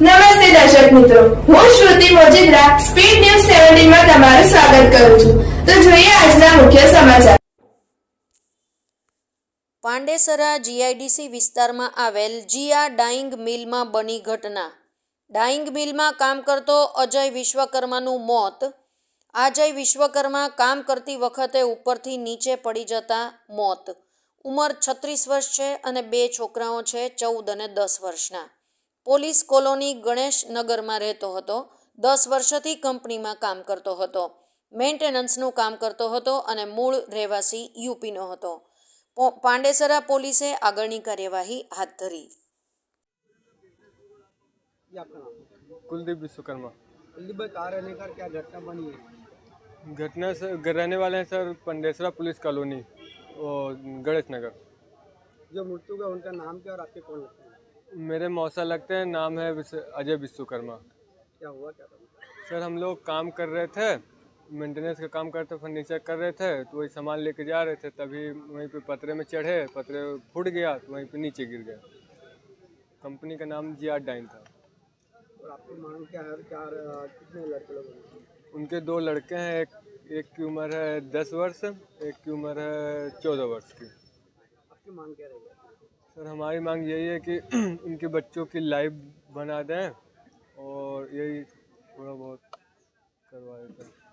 નમસ્તે દર્શક મિત્રો. હું શ્રુતિ મોજીદ્રા સ્પીડ ન્યૂઝ સેવન્ટીનમાં તમારું સ્વાગત કરું છું. તો જોઈએ આજના મુખ્ય સમાચાર. પાંડેસરા જીઆઈડીસી વિસ્તારમાં આવેલ જીયા ડાઇંગ મિલમાં બની ઘટના. ડાઇંગ મિલમાં કામ કરતો અજય વિશ્વકર્માનું મોત. અજય વિશ્વકર્મા કામ કરતી વખતે ઉપરથી નીચે પડી જતા મોત. ઉંમર છત્રીસ વર્ષ છે અને બે છોકરાઓ છે, ચૌદ અને દસ વર્ષના. પોલીસ કોલોની ગણેશ નગરમાં રહેતો હતો દસ વર્ષથી કંપનીમાં કામ કરતો હતો મેન્ટેનન્સનું કામ કરતો હતો અને મૂળ રહેવાસી યુપીનો હતો પો- પાંડેસરા પોલીસે આગળની કાર્યવાહી હાથ ધરી ये आपका नाम कुलदीप विश्वकर्मा कुलदीप भाई कार रहने का क्या घटना बनी है घटना से रहने वाले हैं सर पंडेसरा पुलिस कॉलोनी और गणेश नगर जो मृत्यु का उनका नाम क्या और आपके कौन लगते हैं मेरे मौसा लगते हैं नाम है अजय विश्वकर्मा। क्या हुआ क्या था? सर हम लोग काम कर रहे थे मेंटेनेंस का काम करते फर्नीचर कर रहे थे तो वही सामान लेके जा रहे थे तभी वहीं पे पतरे में चढ़े पतरे फूट गया तो वहीं पे नीचे गिर गया कंपनी का नाम जी आर डाइन था। और आपकी मांग क्या है क्या कितने लड़के लोग उनके दो लड़के हैं एक एक की उम्र है दस वर्ष एक की उम्र है चौदह वर्ष की। आपकी मांग क्या रहेगी सर हमारी मांग यही है कि उनके बच्चों की लाइफ बना दें और यही थोड़ा बहुत करवा देते हैं